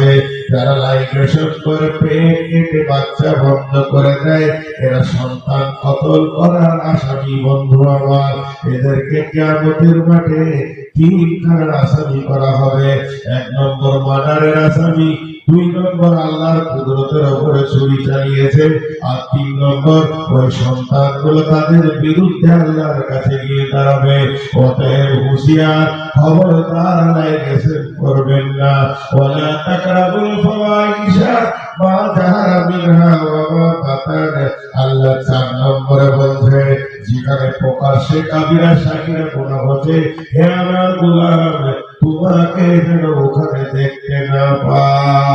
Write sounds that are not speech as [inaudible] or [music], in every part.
আছে। যারা লাইগ্রেশন করে পেট বাচ্চা বন্ধ করে দেয়, এরা সন্তান কতল করার আসামি বন্ধু আমার। এদেরকে কেয়ামতের মাঠে তিন খানার আসামি করা হবে। এক নম্বর মার্ডারের আসামি দুই নম্বর আল্লাহর কুদরতের উপরে ছুরি চালিয়েছে আর তিন নম্বর ওই সন্তানগুলো তাদের বিরুদ্ধে আল্লাহর কাছে গিয়ে দাঁড়াবে। অতএব হুঁশিয়ার খবরদার গেছে করবেন না। ওয়ালা তাকরাবুল বাতান আল্লাহ চার নম্বরে বলছে যেখানে প্রকাশ্যে কাবিরা সাকিরা গুনাহ হচ্ছে হে আমার গোলাম, তোমাকে যেন ওখানে দেখতে না পাই।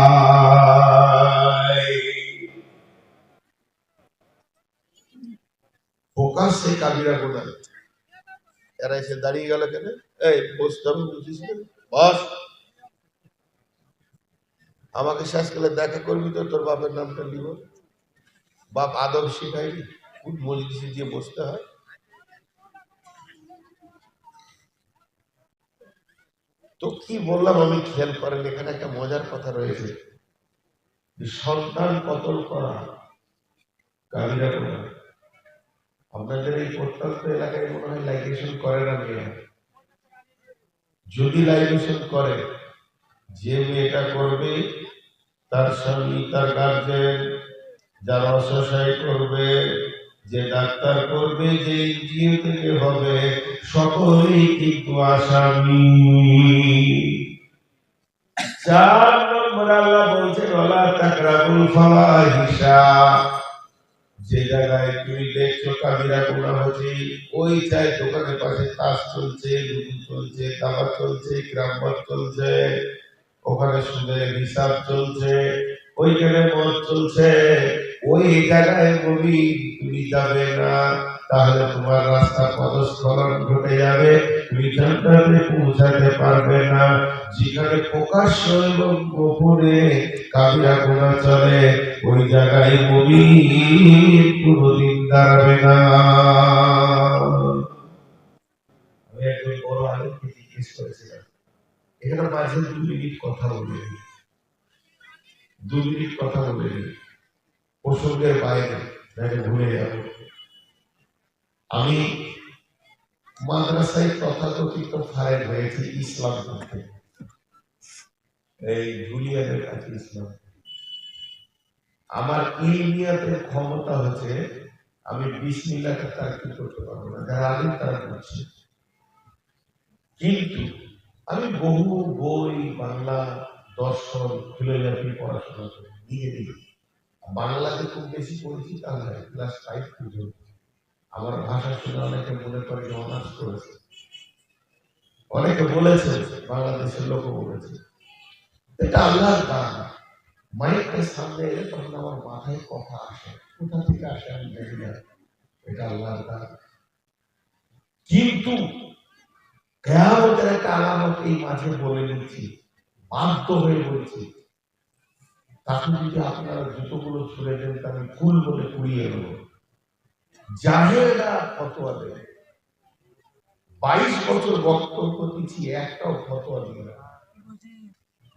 কাবিরা এরা এসে দাঁড়িয়ে গেল কেন? এই, বসতে বুঝিস? বস। আমাকে শেষ করে দেখা করবি তো, তোর বাপের নামটা নিব বাপ আদব শিখাইনি কোন মজলিসে দিয়ে বসতে হয়। তো কি বললাম, আমি খেয়াল করেন, এখানে একটা মজার কথা রয়েছে। সন্তান কতল করা করা। আপনাদের এই প্রত্যন্ত এলাকায় মনে হয় লাইগেশন করে না মেয়ে। যদি লাইগেশন করে, যে মেয়েটা করবে, তার স্বামী, তার গার্জেন, যারা অসহায় করবে যে ডাক্তার করবে যে ইঞ্জিও থেকে হবে, সকলেই কিন্তু আসামি। চার নম্বর আল্লাহ ফাওয়াহিশা। যে জায়গায় তুমি দেখছ কাবিরা হচ্ছে, ওই চাই দোকানের পাশে তাস চলছে চলছে, দাবা চলছে গ্রামবাদ চলছে, ওখানে সুদের হিসাব চলছে, ওইখানে মদ চলছে। ওই জায়গায় বলি, তুমি যাবে না, তাহলে তোমার রাস্তা পদস্খলন ঘটে যাবে, তুমি জান্নাতে পৌঁছাতে পারবে না। যেখানে প্রকাশ্য এবং গোপনে কাবিরা গুণা চলে, ওই জায়গায় বলি কোনোদিন দাঁড়াবে না। আমি একজন বড় আলোকে জিজ্ঞেস করেছিলাম, এখানে মাঝে দু মিনিট কথা বলে দু মিনিট কথা বলে। প্রসঙ্গের বাইরে নাকি ভুলে যাব। আমি মাদ্রাসায় তথাকথিত ফারেক হয়েছি ইসলাম পড়তে। এই জুলিয়ানের কাছে ইসলাম। আমার ইলমিয়াতের ক্ষমতা হচ্ছে, আমি বিসমিল্লাহকে তার কি করতে পারব না, যারা আলিম তারা করছে কিন্তু আমি বহু বই, বাংলা, দর্শন ফিলোজফি পড়াশোনা করি দিয়ে দিই বাংলাতে খুব বেশি পড়েছি তাহলে ক্লাস ফাইভ পর্যন্ত আমার ভাষা শুনে অনেকে মনে করে যে অনার্স করেছে। অনেকে বলেছে, বাংলাদেশের লোকও বলেছে। এটা আল্লাহর দান। মাইকটার সামনে এলে তখন আমার মাথায় কথা আসে। কোথা থেকে আসে আমি জানি না। এটা আল্লাহর দান। কিন্তু কেয়ামতের একটা আলামত এই মাঝে বলে দিচ্ছি, বাধ্য হয়ে বলছি তাকে যদি আপনারা জুতোগুলো ছুড়ে দেন তাহলে ফুল বলে কুড়িয়ে দেবো জাহেরা ফতোয়া দেবে। বাইশ বছর বক্তব্য দিচ্ছি, একটাও ফতোয়া দিই না।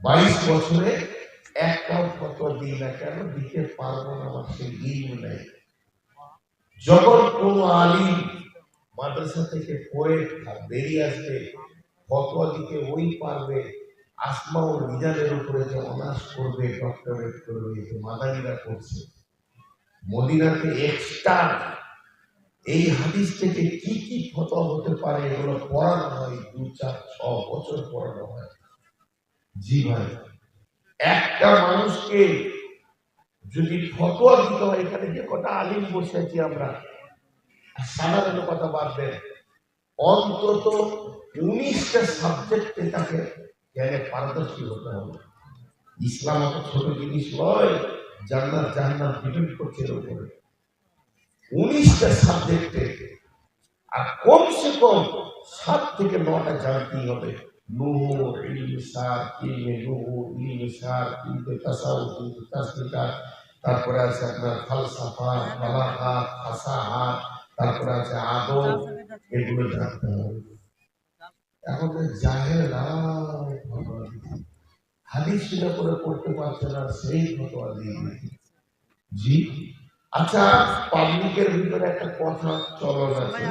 বাইশ বছরে একটাও ফতোয়া দিই না কেন? দিতে পারব না আমার সেই দিন নেই। যখন কোনো আলিম মাদ্রাসা থেকে পড়ে বেরিয়ে আসবে, ফতোয়া দিতে ওই পারবে আসমা ও রিজালের উপরে যে অনার্স করবে ডক্টরেট করবে, যে মাদানিরা করছে মদিনাতে এক্সট্রা এই হাদিস থেকে কি কি ফতোয়া হতে পারে, এগুলো পড়ানো হয় দু, চার, ছ বছর পড়ানো হয়। জি ভাই, একটা মানুষকে যদি ফতোয়া দিতে হয়, এখানে যে কটা আলিম বসে আছি আমরা সাধারণ কথা বাদ দেন, অন্তত উনিশটা সাবজেক্টে তাকে জ্ঞানে পারদর্শী হতে হবে। ইসলাম অত ছোট জিনিস নয় জান্নাত জান্নাত ডিপেন্ড করছে এর উপরে। উনিশটা সাবজেক্টে আর কমসে কম সাত থেকে নটা জানতেই হবে। নুহু ইলমে সার ইলমে নুহু ইলমে সার ইলমে তাসাউফ ইলমে তাসবিকা তারপরে আছে আপনার ফালসাফা বালাঘাত ফাসাহাত তারপরে আছে আদব এগুলো জানতে হবে। এখন জাহেরা হাদিস শুনে করে পড়তে পারছে না সেই ফতোয়া দিয়ে জি? আচ্ছা পাবলিকের ভিতরে একটা কথা চলন আছে।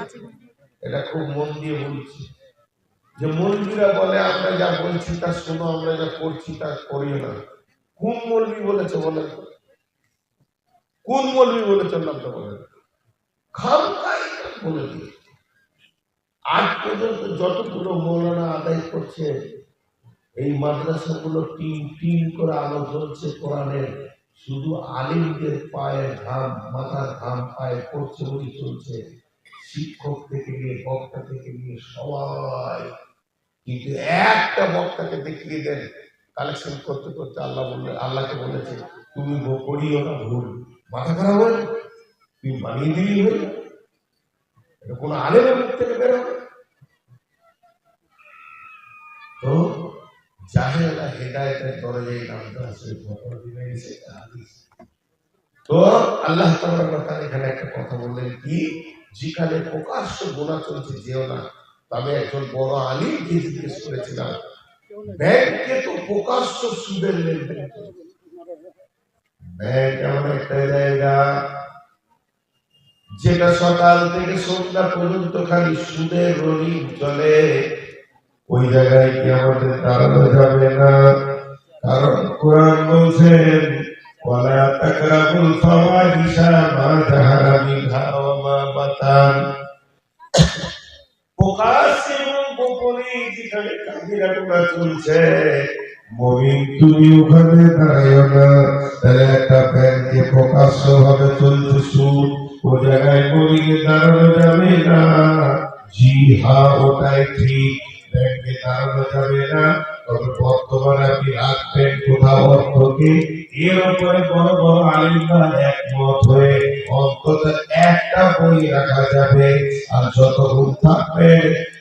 এটা খুব মন দিয়ে বলছি। যে মৌলবীরা বলে আমরা যা বলছি তা শোনো আমরা যা করছি তা করিও না। কোন মৌলবী বলেছে বলেন তো? কোন মৌলবী বলেছে নামটা বলেন? খামখাই বলে দিয়ে আজ পর্যন্ত যতগুলো মৌলানা আদায় করছে, এই মাদ্রাসাগুলো টিম টিম করে আলো জ্বলছে কোরআনের শুধু আলিমদের পায়ে ঘাম, মাথার ঘাম পায়ে পড়ছে বলে চলছে। শিক্ষক থেকে নিয়ে বক্তা থেকে নিয়ে সবাই। কিন্তু একটা বক্তাকে দেখিয়ে দেন, কালেকশন করতে করতে আল্লাহ বললে, আল্লাহকে বলেছে, তুমি করিও না, ভুল। মাথা খারাপ হয়ে। তুমি বানিয়ে দিলি হয়ে কোনো আলেমের মুখ থেকে বের তো জাহেলা হেদায়তের দরজায় নামতে আসে ফটো দিনে এসে একটা হাদিস। তো আল্লাহ তাআলা এখানে একটা কথা বললেন কি, যেখানে প্রকাশ্য গোনা চলছে যেও না, তবে একজন বড় আলিমকে জিজ্ঞেস করেছিলাম, ব্যাংকে তো প্রকাশ্য সুদের লেনদেন ব্যাংক এমন একটা জায়গা, যেটা সকাল থেকে সন্ধ্যা পর্যন্ত খালি সুদের রঙিন চলে ওই জায়গায় কি আমাদের দাঁড়ানো যাবে না। কারণ কোরআন বলছেন চলছে না। একটা ব্যাংকে প্রকাশ্য ভাবে চলছে সুদ, ও জায়গায় মমিনে দাঁড়ানো যাবে না। জি হা ওটাই ঠিক ব্যাংকে দাঁড়ানো যাবে না। তবে বর্তমানে আপনি রাখবেন কোথাও অর্থকে এর উপরে বড় বড় আলিমরা একমত হয়ে অন্তত একটা বই রাখা যাবে। আর যতক্ষণ থাকবে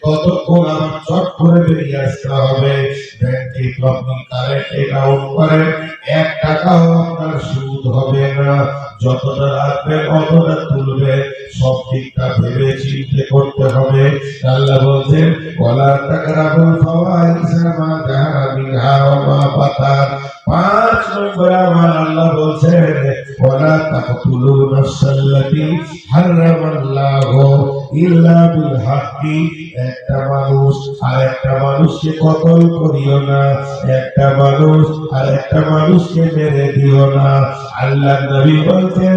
ততক্ষণ আমার চট করে বেরিয়ে আসতে হবে। ব্যাংকে আপনি কারেন্ট অ্যাকাউন্ট করেন এক টাকাও আপনার সুদ হবে না। যতটা অতটা তুলবে। সব ভেবে চিন্তে করতে হবে। আল্লাহ বলছেন ওয়া মা বাতান পাঁচ নম্বর আমার আল্লাহ বলছেন ওয়ালা তাকতুলু নাফসাল্লাতী হারামাল্লাহু ইল্লা বিল হাক্কি। একটা মানুষ আর একটা মানুষকে কতল করিও না, একটা মানুষ আর একটা মানুষকে মেরে দিও না। আল্লাহ নবী বলছেন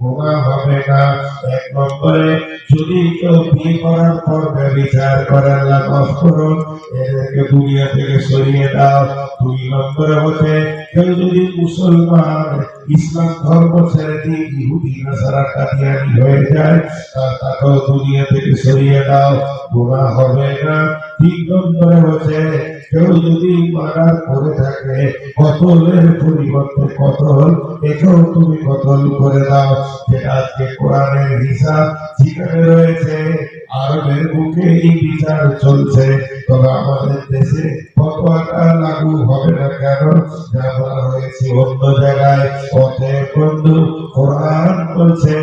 গোনা হবে না। এক নম্বরে, যদি কেউ বিয়ে করার পর ব্যবচার করে, আল্লাহ মাফ করুন, এদেরকে দুনিয়া থেকে সরিয়ে দাও। দুই নম্বরে হচ্ছে, কেউ যদি মুসলমান, ইসলাম ধর্ম ছেড়ে দিয়ে ইহুদি, নাসারা, কাদিয়ানি হয়ে যায় তাকেও দুনিয়া থেকে সরিয়ে দাও। গোনা হবে না। তিন নম্বরে হচ্ছে কেউ যদি মার্ডার করে থাকে কতলের পরিবর্তে কতল একেও তুমি কতল করে দাও। যেটা আজকে কোরআনের হিসাব যেখানে রয়েছে, আরবের বুকে এই বিচার চলছে। তবে আমাদের দেশে ফতোয়াটা লাগু হবে না কেন? যা বলা হয়েছে অন্য জায়গায়। অতএব বন্ধু, কোরআন বলছে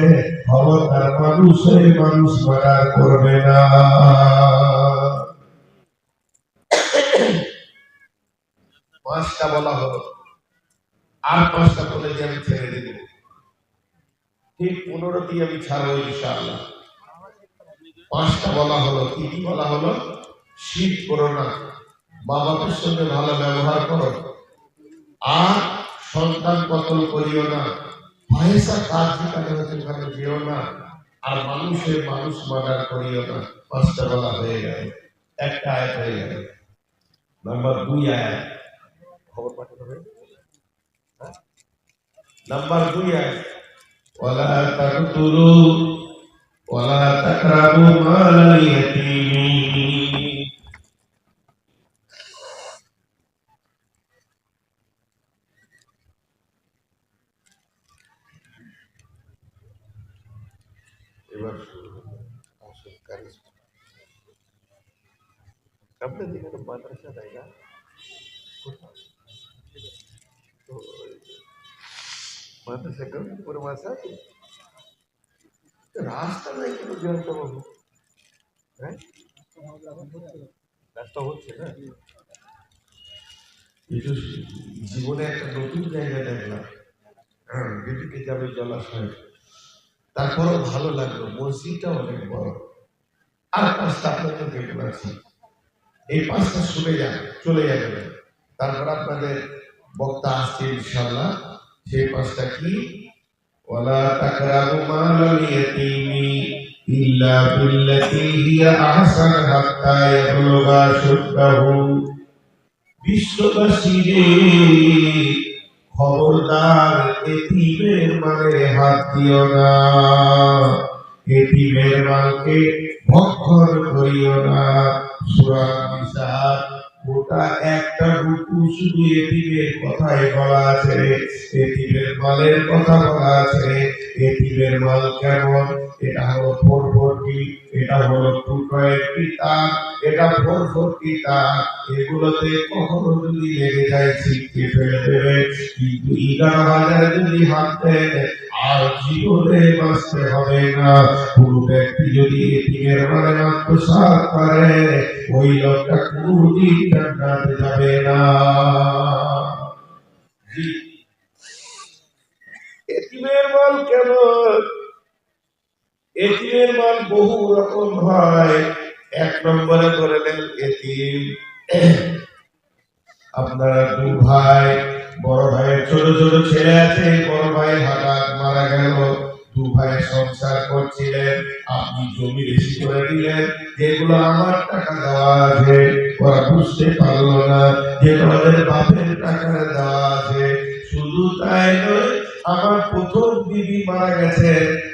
খবরদার মানুষ মানুষ মার্ডার করবে না। পাঁচটা বলা হলো। আর পাঁচটা যে আমি ছেড়ে দিব। ঠিক পনেরোটি আমি ছাড়বো ইনশাআল্লাহ। পাঁচটা বলা হলো কি? কি বলা হলো? শীত করো না। মা বাপের সঙ্গে ভালো ব্যবহার করো। আর সন্তান কতল করিও না। পয়সা কাজ যেখানে ওখানে যেও না। আর মানুষের মানুষ মার্ডার করিও না। পাঁচটা বলা হয়ে গেল। একটা আয়াত হয়ে গেল। নাম্বার দুই আয়াত। খবর পাঠাতে হবে হ্যাঁ? নাম্বার দুই আয়াত ওয়ালা তাকতুলু ওয়ালা তাকরাবু মালাল ইয়াতীম এবার শুরু হলো আসল কারিশমা আপনাদের এখানে মাদ্রাসা নাই না রাস্তা জয়ন্ত বাবু হ্যাঁ? রাস্তা হচ্ছে না? জীবনে একটা নতুন জায়গা দেখলাম। হ্যাঁ যেদিকে যাবে জলাশয়। তারপরও ভালো লাগল, মসজিদটা অনেক বড়। আর পাঁচটা আপনাকে দেখতে পাচ্ছি। এই পাঁচটা শুনে যান, চলে যাবে তারপর আপনাদের বক্তা আসছে ইনশাল্লাহ সেই পাঁচটা কি? ওয়ালা তাকরাবু মালাল ইয়াতীমি ইল্লা বিল্লাতি হিয়া আহসান হাত্তা ইয়াবলুগা শুদ্দাহু। বিশ্ববাসী রে, খবরদার এতিমের মানে হাত দিও না। এতিমের মালকে ভক্ষণ করিও না। সূরা গোটা একটা রুকু শুধু এতিমের কথাই বলা আছে এতিমের মালের কথা বলা আছে এতিমের মাল কেমন? এটা হলো ফোর ফোরটি এটা হলো টু টোয়েন্টি তার এটা ফোর ফোরটি তার এগুলোতে কখনো যদি লেগে যায়, ছিটকে ফেলে দেবে কিন্তু এগারো হাজার যদি হাত দেয় আর জীবনে বাঁচতে হবে না? কোনো ব্যক্তি যদি এতিমের মানে আত্মসাৎ করে, ওই লোকটা কোনদিন জান্নাতে যাবে না। জি। এতিমের মাল কেমন? এতিমের মাল বহু রকম হয়। এক নম্বরে করে নেন এতিম। [clears throat] আপনারা দু ভাই বড় ভাইয়ের ছোট ছোট ছেলে আছে, বড় ভাই হঠাৎ মারা গেল। দু ভাইয়ের সংসার করছিলেন, আপনি জমি বেশি করে দিলেন, যেগুলো আমার টাকা দেওয়া আছে, ওরা বুঝতে পারল না, যে তোমাদের বাপের টাকা দেওয়া আছে। শুধু তাই নয়, আমার প্রথম বিবি মারা গেছে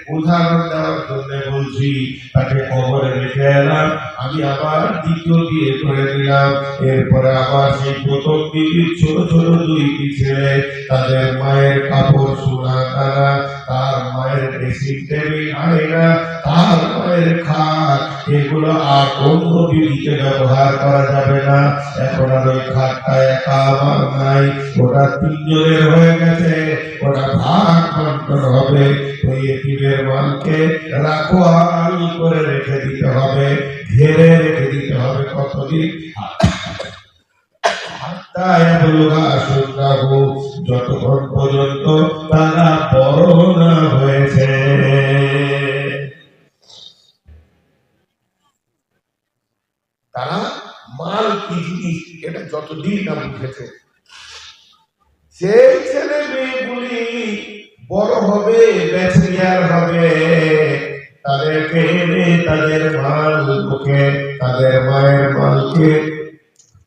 উদাহরণ দেওয়ার জন্য বলছি তাকে কবরে রেখে এলাম আমি আবার দ্বিতীয় বিয়ে করে দিলাম এরপরে আবার সেই প্রথম বিবির ছোট ছোট দুইটি ছেলে তাদের মায়ের কাপড় সোনা দানা তার মায়ের ড্রেসিং টেবিল আয়না তার মায়ের খাট এগুলো আর অন্য বিবিকে ব্যবহার করা যাবে না এখন আর ওই খাটটা একা আমার নাই, ওটা তিনজনের হয়ে গেছে, ওটা ভাগ বন্টন হবে ওই এতিমের মালকে রাখো আল করে রেখে দিতে হবে, ঘেরে রেখে দিতে হবে কতদিন? যতক্ষণ পর্যন্ত তারা বড় হয়েছে। তারা মাল এটা যতদিন না সেই ছেলে মেয়েগুলি বড় হবে ব্যাচেলিয়ার হবে। তাদেরকে এনে তাদের মাল মুখে তাদের মায়ের মালকে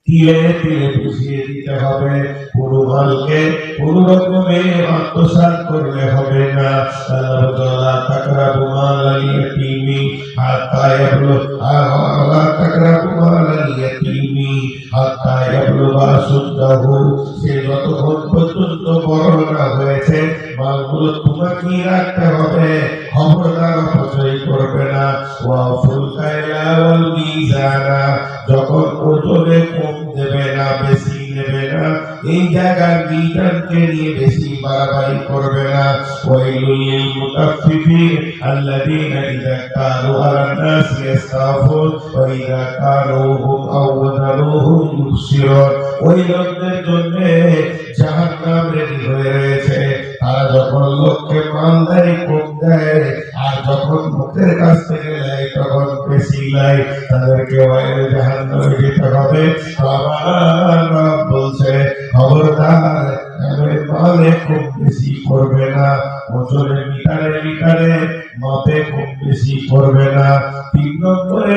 তিলে তিলে বুঝিয়ে দিতে হবে। কোনো মালকে কোনো রকমে আত্মসাৎ করলে হবে না। আল্লাহ তাআলা তাকরাবু মালাল ইয়াতীমি হাত্তা ইয়াবলু আলা তাকরাবু মালাল ইয়াতীমি হাত্তা ইয়াবলুগা সুদ্দাহু। সে যতক্ষণ পর্যন্ত বড় না হয়েছে, মালগুলো তোমাকেই রাখতে হবে। খবরদার অপচয় করবে না। ওয়াফুল কাইলা ওয়াল মিজানা। যখন ওজনে কম দেবে না বেশি নেবে না। এই জায়গার মিজানকে নিয়ে বেশি বাড়াবাড়ি করবে না। ওয়াইলুল লিল মুতাফফিফিন আল্লাযীনা ইযা কালু আলান নাস ইসতাফুন ওয়া ইযা কালুহুম আও ওয়াজানুহুম ইউসিরুন ওই লোকদের জন্য জাহান্নাম রেডি হয়ে রয়েছে। তারা যখন লোককে মাল দেয় দেয় আর যখন লোকের কাছ থেকে নেয়, তখন বেশি নেয় তাদেরকে জাহান্নামে যেতে হবে। বলছে, খবরদার খুব বেশি করবে না। মাপে খুব বেশি করবে না। তিন নম্বরে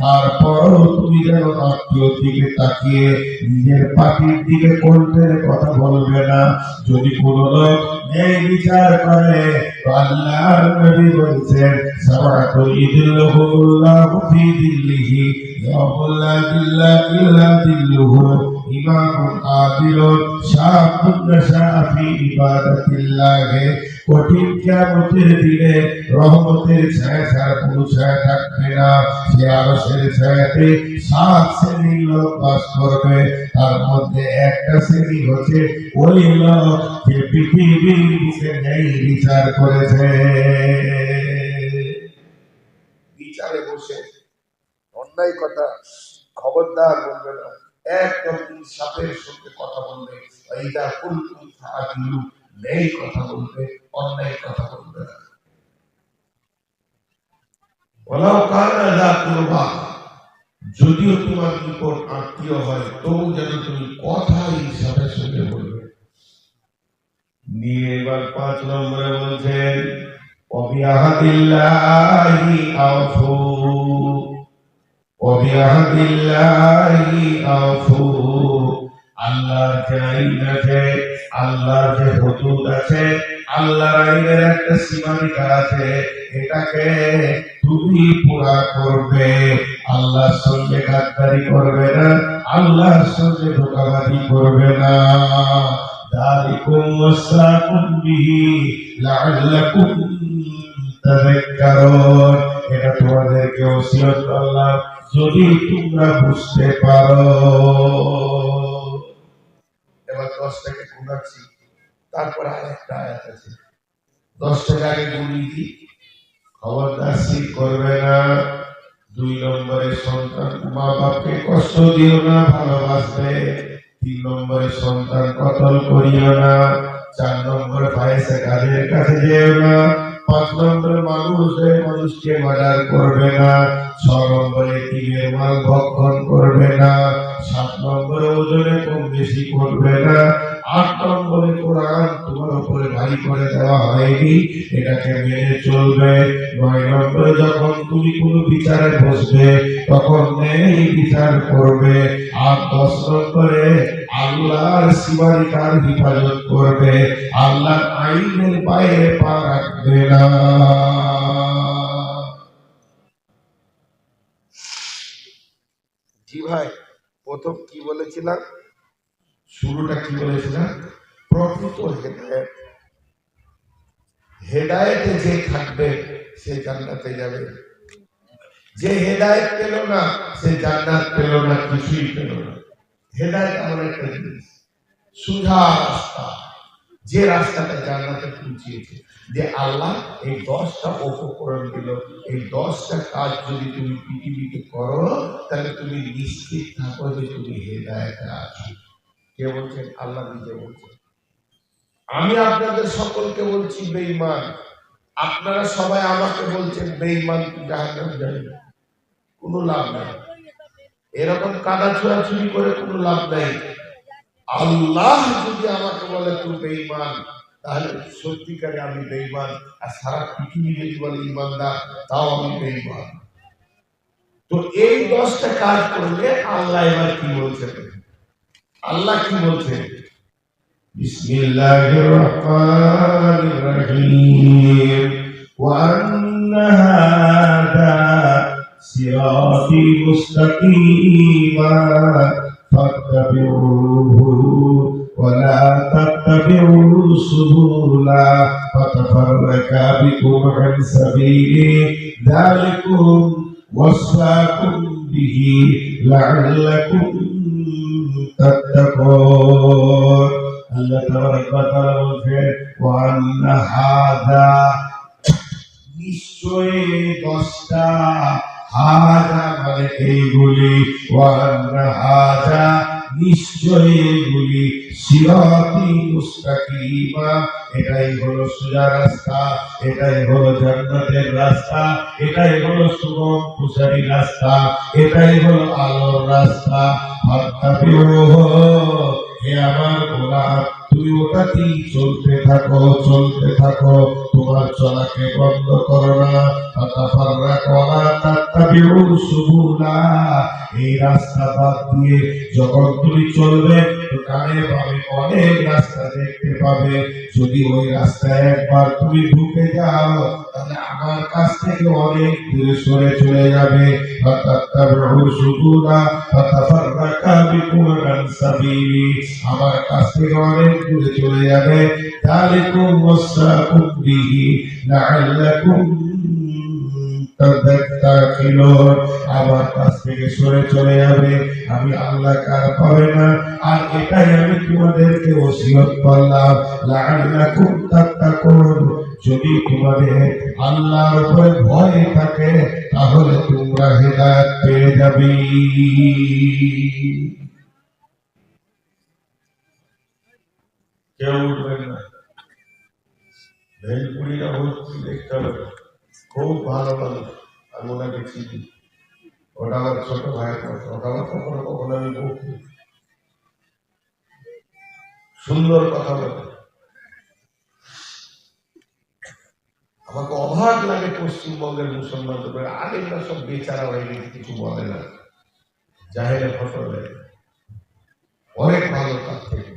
তারপরও তুমি যেন আত্মীয় দিকে তাকিয়ে নিজের পাখির দিকে কোনতে কথা বলবে না। যদি কোন লোক ন্যায় বিচার করে, আল্লাহর নবী বলছেন সাবাতু ইদিল্লাহুল্লাহু ফি দিল্লিহি দিল্লা ইল্লা দিল্লুহু। থাকবে না। সে সাত তার মধ্যে একটা শ্রেণি হচ্ছে ওই লোক যে পৃথিবীর ন্যায় বিচার করেছে। বিচারে বসে। অন্যায় কথা খবরদার বলবে না। একদম সাপের সঙ্গে কথা বলবে। এইটা নেই কথা বলবে, অন্যায় কথা বলবে না। ওলাও যদিও তোমার নিকট আত্মীয় হয়, তবু যেন তুমি কথা হিসাবের সঙ্গে বলবে। নিয়ে এবার পাঁচ নম্বরে বলছেন অবিয়াহাদিল্লাহি আফু অবিয়াহাদিল্লাহি আফু আল্লাহর যে আইন আছে আল্লাহর যে হদুদ আছে আল্লাহর আইনের একটা সীমারেখা আছে এটাকে তুমি পুরা করবে আল্লাহর সঙ্গে গাদ্দারি করবে না আল্লাহর সঙ্গে ধোকাবাজি করবে না ذلكم وصاكم به لعلكم কারণ এটা তোমাদেরকে ওসিয়ত করলাম যদি তোমরা বুঝতে পারো। এবার দশটাকে গুণাচ্ছি তারপর আরেকটা আয়াত আছে। দশটাকে আগে গুণি দিই। খবরদার ঠিক করবে না। দুই নম্বরে সন্তান মা বাপকে কষ্ট দিও না, ভালোবাসবে। তিন নম্বরে সন্তান কতল করিও না। চার নম্বরে ভাইসে কাজের কাছে যেও না। পাঁচ মানুষ এই মানুষকে মার্ডার করবে না। ছ নম্বরে তীরের মাল ভক্ষণ করবে না। সাত নম্বরে ওজনে কম বেশি করবে না। আট নম্বরে কোরআন তোমার উপরে ভারী করে দেওয়া হয়নি, এটাকে মেনে চলবে। নয় নম্বরে, যখন তুমি কোনো বিচারে বসবে, তখন নেই বিচার করবে। আর দশ নম্বরে, আল্লাহর সীমারিকার হেফাজত করবে। আল্লাহর আইনের বাইরে পা রাখবে না। জি ভাই, প্রথম কি বলেছিলাম? শুরুটা কি বলেছিলাম? প্রকৃত হেদায়ত। হেদায়েতে যে থাকবে, সে জান্নাতে যাবে। যে হেদায়েত পেল না, সে জান্নাত পেল না, কিছুই পেল না। হেদায়েত এমন একটা জিনিস, সুধা রাস্তা। যে রাস্তাটা জান্নাতে পৌঁছিয়েছে, যে আল্লাহ এই দশটা উপকরণ দিল। এই দশটা কাজ যদি তুমি পৃথিবীতে করো, তাহলে তুমি নিশ্চিত থাকো যে তুমি হেদায়েতে আছো কে বলছেন? আল্লাহ নিজে বলছেন। আমি আপনাদের সকলকে বলছি, বেঈমান, আপনারা সবাই আমাকে বলছেন, বেঈমান কোনো লাভ নাই। এরকম কাদা ছোড়াছুড়ি করে কোনো লাভ নাই। আল্লাহ যদি আমাকে বলে, তুই বেঈমান, তাহলে সত্যিকারে আমি বেঈমান, আর সারা পৃথিবী যদি বলে, ইমানদার তাও আমি বেঈমান। তো এই দশটা কাজ করলে আল্লাহ এবার কি বলছেন? আল্লাহ কি বলছেন بسم الله الرحمن الرحيم وأن هذا صراطي مستقيما فاتبعوه ولا تتبعوا السبل فتفرق بكم عن سبيله ذلكم وصاكم به لعلكم تتقون আল্লাহ তাবারক ওয়া তাআলা বলছেন ওয়া আন্না হাযা নিশ্চয়ই দশটা হাজা মানে এইগুলি ওয়া আন্না নিশ্চয়ই এগুলি সিরাতি মুস্তাকিমা। এটাই হলো সোজা রাস্তা, এটাই হলো জান্নাতের রাস্তা, এটাই হলো সুগম কুশারি রাস্তা, এটাই হলো আলোর রাস্তা। হে আমার গোলাম তুমি ওটাতেই চলতে থাকো চলতে থাকো। তোমার চলাকে বন্ধ করো না, ফাতাফাররাক ওয়ালা তাত্তাবিউ সুবুলা। এই রাস্তা বাদ দিয়ে যখন তুমি চলবে, তো ডানে বামে অনেক রাস্তা দেখতে পাবে। যদি ওই রাস্তায় একবার তুমি ঢুকে যাও, তাহলে আমার কাছ থেকে অনেক দূরে সরে চলে যাবে। ফাতাত্তাবিউ সুবুলা, ফাতাফাররাকা বিকুম আন সাবিলি। আমার কাছ থেকে অনেক দূরে চলে যাবে। যালিকুম ওয়াসাকুম বিহি কাছ থেকে সরে চলে যাবে। আমি আল্লাহ কার পাবে না? আর এটাই আমি তোমাদেরকে করলাম। যদি তোমাদের আল্লাহর উপরে ভয় থাকে, তাহলে তোমরা হেদায়েত পেয়ে যাবে। কেউ উঠবেন না। ভেলপুরিরা ভোজপুরি দেখতে হবে। খুব ভালো মানুষ আমি ওনাকে চিনি। ওটা আমার ছোট ভাইয়ের মতো ওটা আমার কখনো কখনো আমি বকি সুন্দর কথা বলে আমাকে অবাক লাগে পশ্চিমবঙ্গের মুসলমানদের আলেমরা সব বেচারা হয়ে গেছে, কিছু বলে না। জাহেলে ফসল অনেক ভালো তার থেকে।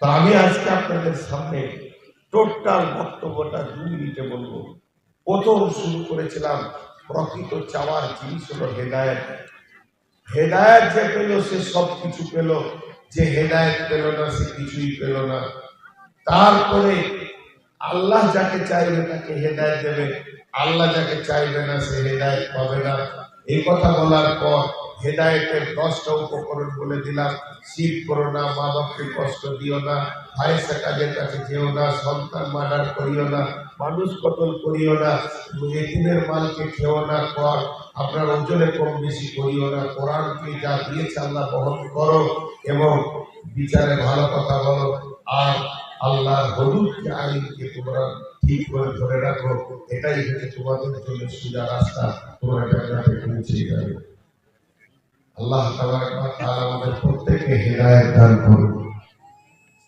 তো আমি আজকে আপনাদের সামনে টোটাল বক্তব্যটা দু মিনিটে বলব। প্রথম শুরু করেছিলাম, প্রকৃত চাওয়ার জিনিস হলো হেদায়ত। হেদায়ত যে পেল, সে সব কিছু পেল। যে হেদায়ত পেল না, সে কিছুই পেল না। তারপরে আল্লাহ যাকে চাইবে তাকে হেদায়ত দেবে। আল্লাহ যাকে চাইবে না, সে হেদায়ত পাবে না। এই কথা বলার পর হেদায়তের দশটা উপকরণ বলে দিলাম। শীত করো না মা বাপকে কষ্ট দিও না ভাইসা কাজের কাছে যেও না, সন্তান মার্ডার করিও না, মানুষ কতল করিও না, এতিমের মালকে খেও না, কর, আপনার ওজনে কম বেশি করিও না, কোরআনকে যা দিয়েছে আল্লাহ বহন করো এবং বিচারে ভালো কথা বলো। আর আল্লাহর হলুদকে, আইনকে তোমরা ঠিক করে ধরে রাখো। এটাই হচ্ছে তোমাদের জন্য সোজা রাস্তা। তোমরা জান্নাতে পৌঁছে যাবে। আল্লাহ তাআলা আমাদের প্রত্যেককে হেদায়েত দান করুন।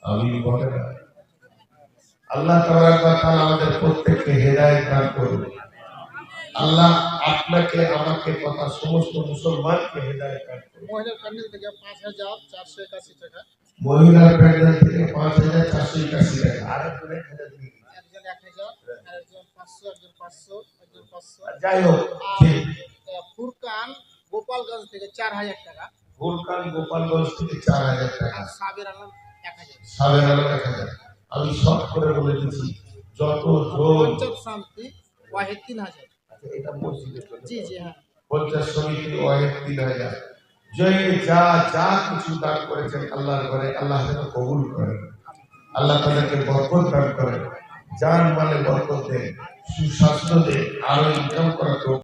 আমি বলে আল্লাহ তাআলা আমাদের প্রত্যেককে হেদায়েত দান করুন। আল্লাহ আপনাকে আমাকে তথা সমস্ত মুসলমানকে হেদায়েত দান করুন। মহিলার প্যান্ডেল থেকে পাঁচ হাজার চারশো একাশি টাকা। মহিলার প্যান্ডেল থেকে পাঁচ হাজার চারশো একাশি টাকা। আর দিন। একজন এক হাজার আর একজন পাঁচশো একজন পাঁচশো একজন পাঁচশো। আর যাই হোক ফুরকান গোপালগঞ্জ থেকে চার হাজার টাকা। ভুলকান গোপালগঞ্জ থেকে চার হাজার টাকা। আর সাবের আলম এক হাজার। সাবের আলো এক হাজার। আমি শর্ট করে বলে দিচ্ছি যত পঞ্চায়েত শান্তি ওয়াহিদ তিন হাজার। আচ্ছা, এটা মসজিদের। জি জি হ্যাঁ। পঞ্চাশ সমিতি ওয়াহেদ তিন হাজার। যে যা যা কিছু দান করেছেন আল্লাহর ঘরে আল্লাহ যেন কবুল করেন। আল্লাহ তাদেরকে বরকত দান করেন। যার মানে বরকত দেন সুস্বাস্থ্য দেন আরও ইনকাম করা তো